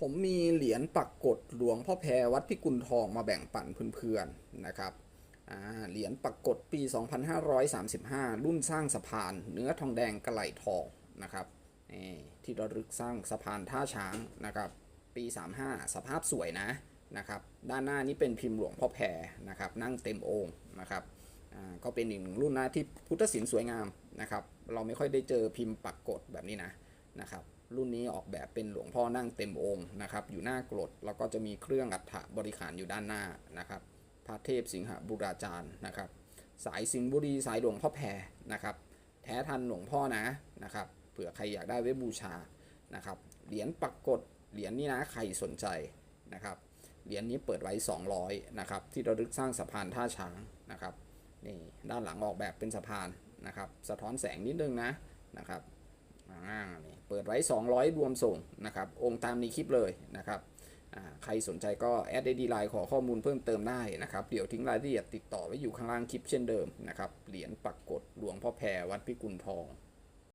ผมมีเหรียญปักกดหลวงพ่อแพรวัดพิกุลทองมาแบ่งปันเพื่อนๆนะครับเหรียญปักกดปี 2535 รุ่นสร้างสะพาน เนื้อทองแดงกระไหลทองนะครับนี่ที่ระลึกสร้างสะพานท่าช้างนะครับปี 35 สภาพสวยนะนะครับด้านหน้านี้เป็นพิมพ์หลวงพ่อแพรนะครับนั่งเต็มองค์นะครับก็เป็นอีกหนึ่งรุ่นนะที่พุทธศิลป์สวยงามนะครับเราไม่ค่อยได้เจอพิมพ์ปักกดแบบนี้นะ นะครับรุ่นนี้ออกแบบเป็นหลวงพ่อนั่งเต็มองค์นะครับอยู่หน้ากรดแล้วก็จะมีเครื่องอัฐบริขารอยู่ด้านหน้านะครับพระเทพสิงหบุราจารย์นะครับสายสิงห์บุรีสายหลวงพ่อแพรนะครับแท้ทันหลวงพ่อนะนะครับเผื่อใครอยากได้ไว้บูชานะครับเหรียญปักกดเหรียญนี้นะใครสนใจนะครับเหรียญนี้เปิดไว้ 200นะครับที่ระลึกสร้างสะพานท่าช้างนะครับนี่ด้านหลังออกแบบเป็นสะพานนะครับสะท้อนแสงนิดนึงนะนะครับอ่านี่ เปิดไว้ 200 รวมส่งนะครับองค์ตามในคลิปเลยนะครับใครสนใจก็แอดไอดีไลน์ขอข้อมูลเพิ่มเติมได้นะครับ เดี๋ยวทิ้งรายละเอียดติดต่อไว้อยู่ข้างล่างคลิปเช่นเดิมนะครับ เหรียญปักกดหลวงพ่อแพรวัดพิกุลทอง